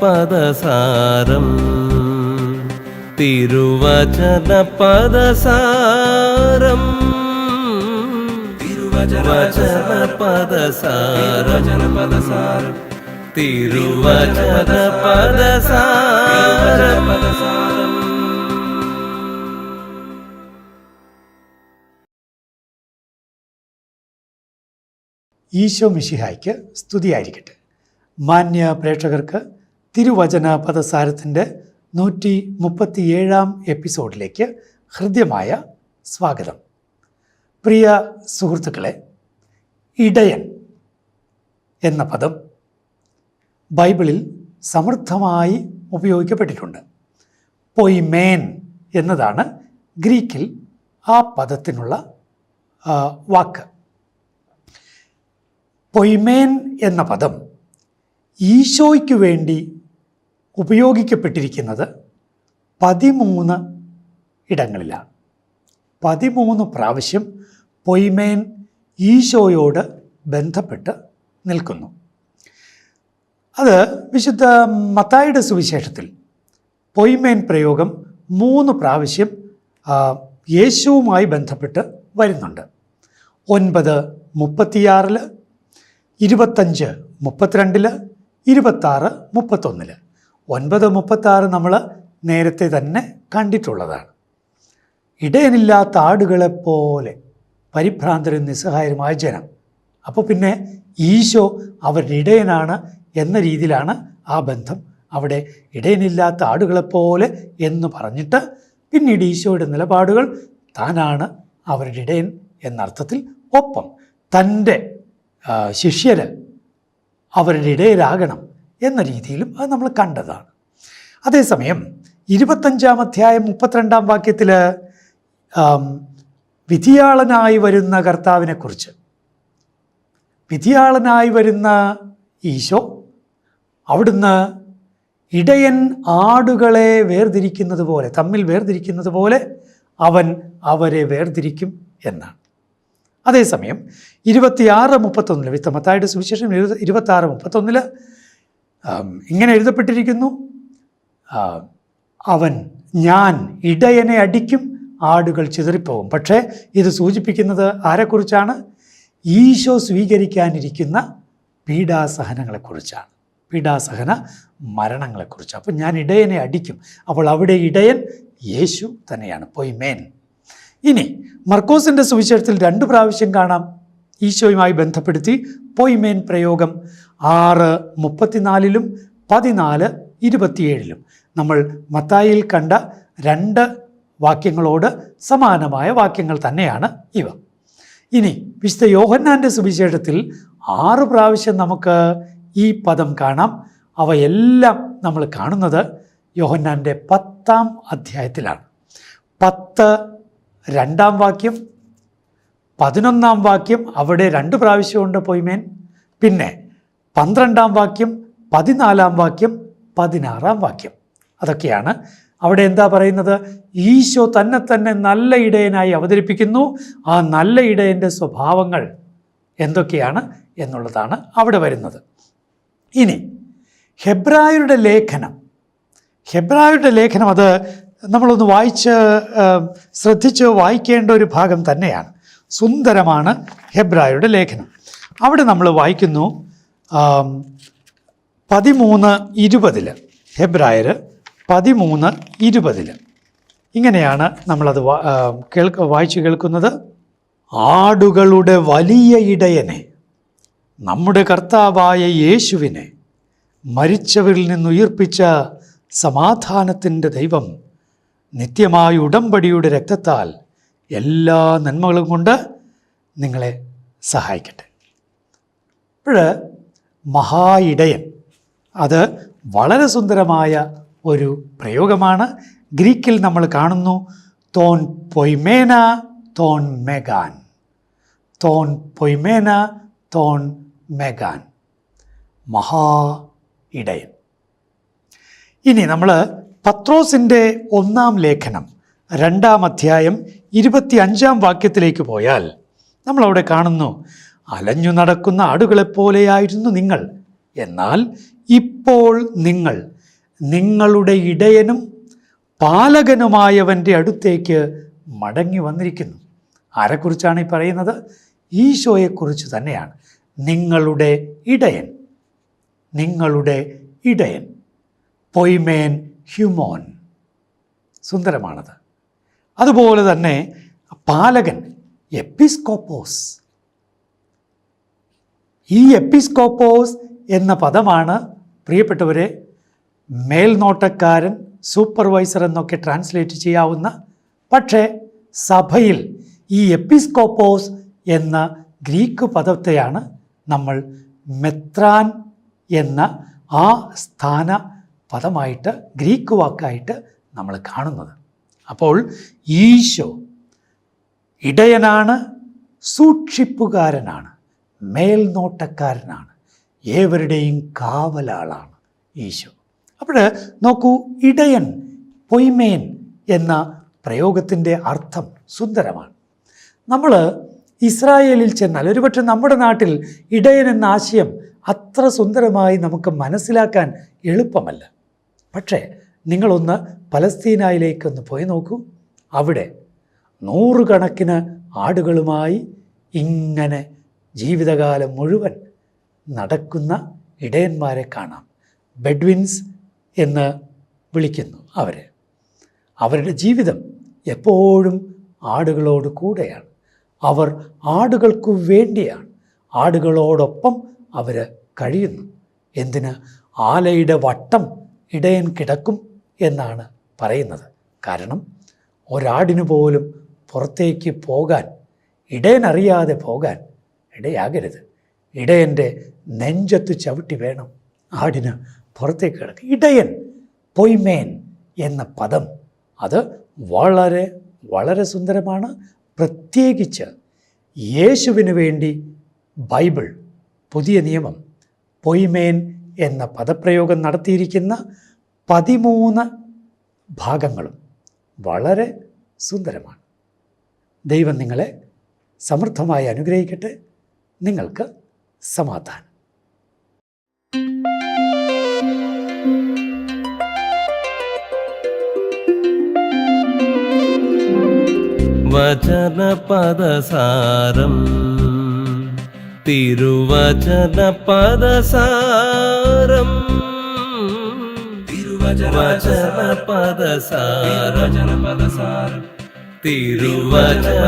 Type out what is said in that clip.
പദസാരം തിരുവചന പദസാരം തിരുവചന പദസാരം തിരുവചന പദസാരം ഈശോ മിഷിഹായ്ക്ക് സ്തുതിയായിരിക്കട്ടെ. മാന്യ പ്രേക്ഷകർക്ക് തിരുവചന പദസാരത്തിന്റെ നൂറ്റി മുപ്പത്തിയേഴാം എപ്പിസോഡിലേക്ക് ഹൃദ്യമായ സ്വാഗതം. പ്രിയ സുഹൃത്തുക്കളെ ഇടയൻ എന്ന പദം ബൈബിളിൽ സമൃദ്ധമായി ഉപയോഗിക്കപ്പെട്ടിട്ടുണ്ട്. പൊയ്മേൻ എന്നതാണ് ഗ്രീക്കിൽ ആ പദത്തിനുള്ള വാക്ക്. പൊയ്മേൻ എന്ന പദം ഈശോയ്ക്ക് വേണ്ടി ഉപയോഗിക്കപ്പെട്ടിരിക്കുന്നത് പതിമൂന്ന് ഇടങ്ങളിലാണ്. പതിമൂന്ന് പ്രാവശ്യം പൊയ്മേൻ ഈശോയോട് ബന്ധപ്പെട്ട് നിൽക്കുന്നു. അത് വിശുദ്ധ മത്തായിയുടെ സുവിശേഷത്തിൽ പൊയ്മേൻ പ്രയോഗം മൂന്ന് പ്രാവശ്യം യേശുവുമായി ബന്ധപ്പെട്ട് വരുന്നുണ്ട്. ഒൻപത് മുപ്പത്തിയാറിൽ ഇരുപത്തഞ്ച് മുപ്പത്തിരണ്ടിൽ ഇരുപത്താറ് മുപ്പത്തൊന്നിൽ ഒൻപത് മുപ്പത്താറ് നമ്മൾ നേരത്തെ തന്നെ കണ്ടിട്ടുള്ളതാണ്. ഇടയനില്ലാത്ത ആടുകളെപ്പോലെ പരിഭ്രാന്തരും നിസ്സഹായരുമായ ജനം. അപ്പോൾ പിന്നെ ഈശോ അവരുടെ ഇടയനാണ് എന്ന രീതിയിലാണ് ആ ബന്ധം അവിടെ ഇടയനില്ലാത്ത ആടുകളെപ്പോലെ എന്ന് പറഞ്ഞിട്ട് പിന്നീട് ഈശോയുടെ നിലപാടുകൾ താനാണ് അവരുടെ ഇടയൻ എന്നർത്ഥത്തിൽ ഒപ്പം തന്റെ ശിഷ്യര് അവരുടെ ഇടയരാകണം എന്ന രീതിയിലും അത് നമ്മൾ കണ്ടതാണ്. അതേസമയം ഇരുപത്തഞ്ചാം അധ്യായം മുപ്പത്തിരണ്ടാം വാക്യത്തിൽ വിധിയാളനായി വരുന്ന കർത്താവിനെക്കുറിച്ച്. വിധിയാളനായി വരുന്ന ഈശോ അവിടുന്ന് ഇടയൻ ആടുകളെ വേർതിരിക്കുന്നത് പോലെ തമ്മിൽ വേർതിരിക്കുന്നത് പോലെ അവൻ അവരെ വേർതിരിക്കും എന്നാണ്. അതേസമയം ഇരുപത്തിയാറ് മുപ്പത്തൊന്നിൽ വിത്തമത്തായുടെ സുവിശേഷം ഇരുപത്തി ആറ് മുപ്പത്തൊന്നിൽ ഇങ്ങനെ എഴുതപ്പെട്ടിരിക്കുന്നു. അവൻ ഞാൻ ഇടയനെ അടിക്കും ആടുകൾ ചിതറിപ്പോവും. പക്ഷേ ഇത് സൂചിപ്പിക്കുന്നത് ആരെക്കുറിച്ചാണ്? ഈശോ സ്വീകരിക്കാനിരിക്കുന്ന പീഡാസഹനങ്ങളെക്കുറിച്ചാണ്. പീഡാസഹന മരണങ്ങളെക്കുറിച്ച്. അപ്പോൾ ഞാൻ ഇടയനെ അടിക്കും. അപ്പോൾ അവിടെ ഇടയൻ യേശു തന്നെയാണ്. പോയി മേൻ ഇനി മർക്കോസിന്റെ സുവിശേഷത്തിൽ രണ്ട് പ്രാവശ്യം കാണാം. ഈശോയുമായി ബന്ധപ്പെടുത്തി പൊയ്മേൻ പ്രയോഗം ആറ് മുപ്പത്തിനാലിലും പതിനാല് ഇരുപത്തിയേഴിലും. നമ്മൾ മത്തായിൽ കണ്ട രണ്ട് വാക്യങ്ങളോട് സമാനമായ വാക്യങ്ങൾ തന്നെയാണ് ഇവ. ഇനി വിശുദ്ധ യോഹന്നാന്റെ സുവിശേഷത്തിൽ ആറ് പ്രാവശ്യം നമുക്ക് ഈ പദം കാണാം. അവയെല്ലാം നമ്മൾ കാണുന്നത് യോഹന്നാന്റെ പത്താം അധ്യായത്തിലാണ്. പത്ത് രണ്ടാം വാക്യം പതിനൊന്നാം വാക്യം അവിടെ രണ്ട് പ്രാവശ്യമുണ്ട് പൊയ്മേൻ. പിന്നെ പന്ത്രണ്ടാം വാക്യം പതിനാലാം വാക്യം പതിനാറാം വാക്യം. അതൊക്കെയാണ് അവിടെ എന്താ പറയുന്നത്? ഈശോ തന്നെ തന്നെ നല്ല ഇടയനായി അവതരിപ്പിക്കുന്നു. ആ നല്ല ഇടയന്റെ സ്വഭാവങ്ങൾ എന്തൊക്കെയാണ് എന്നുള്ളതാണ് അവിടെ വരുന്നത്. ഇനി ഹെബ്രായരുടെ ലേഖനം. ഹെബ്രായരുടെ ലേഖനം അത് നമ്മളൊന്ന് വായിച്ച് ശ്രദ്ധിച്ച് വായിക്കേണ്ട ഒരു ഭാഗം തന്നെയാണ്. സുന്ദരമാണ് ഹെബ്രായുടെ ലേഖനം. അവിടെ നമ്മൾ വായിക്കുന്നു പതിമൂന്ന് ഇരുപതിൽ ഹെബ്രായർ പതിമൂന്ന് ഇരുപതിൽ ഇങ്ങനെയാണ് നമ്മളത് കേൾക്ക വായിച്ചു കേൾക്കുന്നത്. ആടുകളുടെ വലിയ ഇടയനെ നമ്മുടെ കർത്താവായ യേശുവിനെ മരിച്ചവരിൽ നിന്നുയർപ്പിച്ച സമാധാനത്തിന്റെ ദൈവം നിത്യമായ ഉടമ്പടിയുടെ രക്തത്താൽ എല്ലാ നന്മകളും കൊണ്ട് നിങ്ങളെ സഹായിക്കട്ടെ. ഇപ്പോൾ മഹാ ഇടയൻ അത് വളരെ സുന്ദരമായ ഒരു പ്രയോഗമാണ്. ഗ്രീക്കിൽ നമ്മൾ കാണുന്നു തോൻ പൊയ്മേന തോൺ മെഗാൻ. തോൻ പൊയ്മേന തോൺ മെഗാൻ. മഹാ ഇടയൻ ഇനി നമ്മൾ പത്രോസിന്റെ ഒന്നാം ലേഖനം രണ്ടാം അധ്യായം ഇരുപത്തി അഞ്ചാം വാക്യത്തിലേക്ക് പോയാൽ നമ്മളവിടെ കാണുന്നു അലഞ്ഞു നടക്കുന്ന ആടുകളെപ്പോലെയായിരുന്നു നിങ്ങൾ. എന്നാൽ ഇപ്പോൾ നിങ്ങൾ നിങ്ങളുടെ ഇടയനും പാലകനുമായവന്റെ അടുത്തേക്ക് മടങ്ങി വന്നിരിക്കുന്നു. ആരെക്കുറിച്ചാണ് ഈ പറയുന്നത്? ഈശോയെക്കുറിച്ച് തന്നെയാണ്. നിങ്ങളുടെ ഇടയൻ നിങ്ങളുടെ ഇടയൻ പൊയ്മേൻ ഹ്യൂമോൻ. സുന്ദരമാണത്. അതുപോലെ തന്നെ പാലകൻ എപ്പിസ്കോപ്പോസ്. ഈ എപ്പിസ്കോപ്പോസ് എന്ന പദമാണ് പ്രിയപ്പെട്ടവരെ മേൽനോട്ടക്കാരൻ സൂപ്പർവൈസർ എന്നൊക്കെ ട്രാൻസ്ലേറ്റ് ചെയ്യാവുന്ന. പക്ഷേ സഭയിൽ ഈ എപ്പിസ്കോപ്പോസ് എന്ന ഗ്രീക്ക് പദത്തെയാണ് നമ്മൾ മെത്രാൻ എന്ന ആ സ്ഥാന പദമായിട്ട് ഗ്രീക്ക് വാക്കായിട്ട് നമ്മൾ കാണുന്നത്. അപ്പോൾ ഈശോ ഇടയനാണ് സൂക്ഷിപ്പുകാരനാണ് മേൽനോട്ടക്കാരനാണ് ഏവരുടെയും കാവലാളാണ് ഈശോ. അപ്പോൾ നോക്കൂ ഇടയൻ പൊയ്മേൻ എന്ന പ്രയോഗത്തിന്റെ അർത്ഥം സുന്ദരമാണ്. നമ്മൾ ഇസ്രായേലിൽ ചെന്നാൽ ഒരുപക്ഷെ നമ്മുടെ നാട്ടിൽ ഇടയൻ എന്ന ആശയം അത്ര സുന്ദരമായി നമുക്ക് മനസ്സിലാക്കാൻ എളുപ്പമല്ല. പക്ഷേ നിങ്ങളൊന്ന് പലസ്തീനായിലേക്കൊന്ന് പോയി നോക്കൂ. അവിടെ നൂറുകണക്കിന് ആടുകളുമായി ഇങ്ങനെ ജീവിതകാലം മുഴുവൻ നടക്കുന്ന ഇടയന്മാരെ കാണാം. ബെഡ്വിൻസ് എന്ന് വിളിക്കുന്നു അവരെ. അവരുടെ ജീവിതം എപ്പോഴും ആടുകളോട് കൂടെയാണ്. അവർ ആടുകൾക്കു വേണ്ടിയാണ്. ആടുകളോടൊപ്പം അവർ കഴിയുന്നു. എന്തിന്? ആലയുടെ വട്ടം ഇടയൻ കിടക്കും. എന്നാണ് പറയുന്നത്. കാരണം ഒരാടിനു പോലും പുറത്തേക്ക് പോകാൻ ഇടയനറിയാതെ പോകാൻ ഇടയാകരുത്. ഇടയന്റെ നെഞ്ചത്ത് ചവിട്ടി വേണം ആടിന് പുറത്തേക്ക് കിടക്കുക ഇടയൻ പൊയ്മേൻ എന്ന പദം അത് വളരെ വളരെ സുന്ദരമാണ്. പ്രത്യേകിച്ച് യേശുവിന് വേണ്ടി ബൈബിൾ പുതിയ നിയമം പൊയ്മേൻ എന്ന പദപ്രയോഗം നടത്തിയിരിക്കുന്ന പതിമൂന്ന് ഭാഗങ്ങളും വളരെ സുന്ദരമാണ്. ദൈവം നിങ്ങളെ സമൃദ്ധമായി അനുഗ്രഹിക്കട്ടെ. നിങ്ങൾക്ക് സമാധാനം. വചന പദസാരം തിരുവചന തിരുവചനപദസാരം. തിരുവചനപദസാരം തിരുവചനപദസാരം